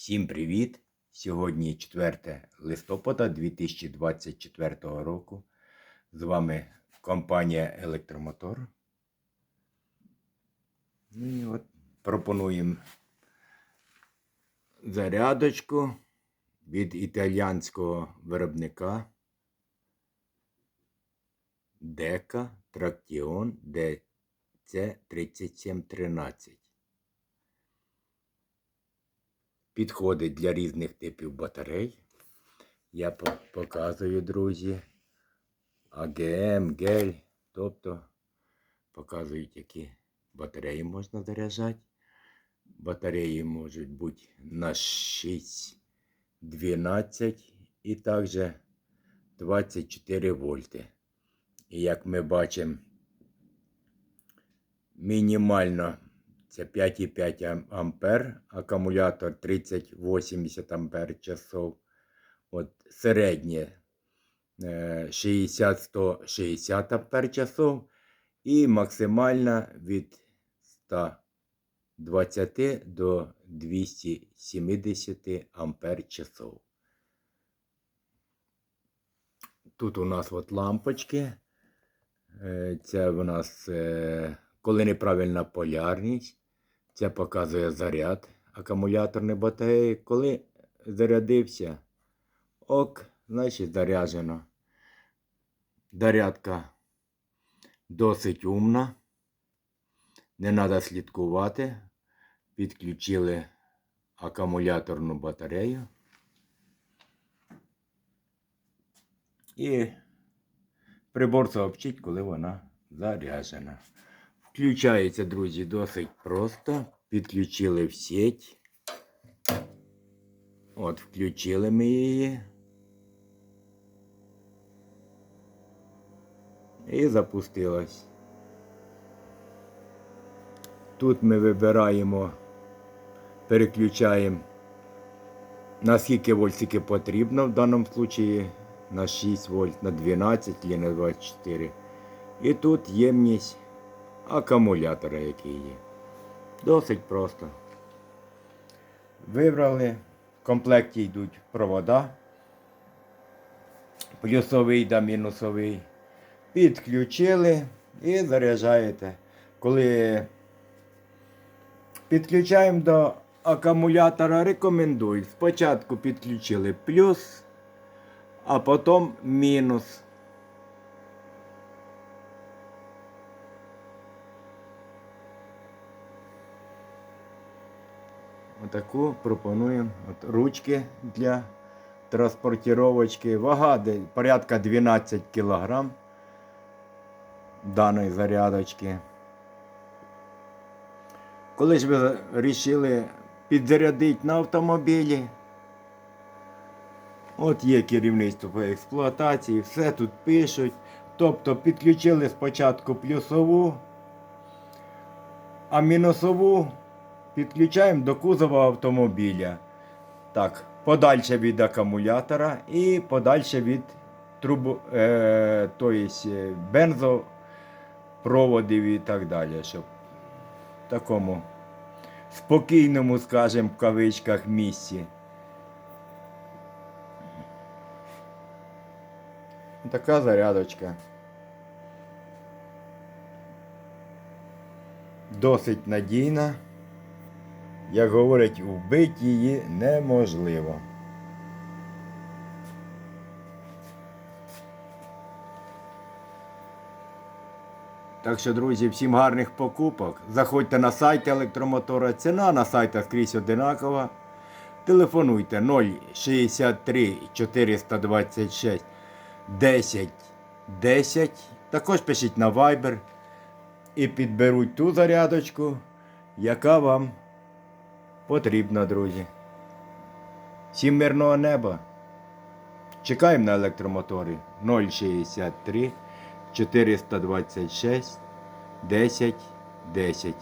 Всім привіт! Сьогодні 4 листопада 2024 року. З вами компанія Електромотор. Ну і от пропонуємо зарядочку від італіянського виробника Дека Трактіон DC3713. Підходить для різних типів батарей. Я показую, друзі. АГМ, гель. Тобто показують, які батареї можна заряджати. Батареї можуть бути на 6, 12 і також 24 вольти. І як ми бачимо, мінімально це 5,5 ампер, акумулятор 30-80 ампер часов. От середнє е, 60-160 ампер часов і максимальна від 120 до 270 ампер часов. Тут у нас от лампочки. Е, Це у нас, е, коли неправильна полярність, це показує заряд акумуляторної батареї. Коли зарядився, ок, значить заряджено. Зарядка досить умна. Не треба слідкувати. Підключили акумуляторну батарею. І прибор сообщить, коли вона заряджена. Включається, друзі, досить просто. Підключили в сеть. От, включили ми її. І запустилась. Тут ми вибираємо, переключаємо на скільки потрібно в даному випадку на 6 вольт, на 12 чи на 24. І тут ємність акумулятора, який є. Досить просто. Вибрали. В комплекті йдуть провода. Плюсовий та мінусовий. Підключили і заряджаєте. Коли підключаємо до акумулятора, рекомендують. Спочатку підключили плюс, а потім мінус. Отаку пропонуємо От ручки для транспортировочки. Вага порядка 12 кг даної зарядочки. Коли ж ви вирішили підзарядити на автомобілі, от є керівництво по експлуатації, все тут пишуть. Тобто підключили спочатку плюсову, а мінусову підключаємо до кузова автомобіля. Так, подальше від акумулятора і подальше від трубу, е, е, бензопроводів і так далі. Щоб в такому спокійному, скажімо, в кавичках місці. Така зарядочка. Досить надійна. Як говорять, вбити її неможливо. Так що, друзі, всім гарних покупок. Заходьте на сайт електромотора. Ціна на сайтах скрізь одинакова. Телефонуйте 063 426 10 10. Також пишіть на Viber і підберуть ту зарядочку, яка вам потрібна, друзі. Всім мирного неба. Чекаємо на електромотори 063 426 10 10.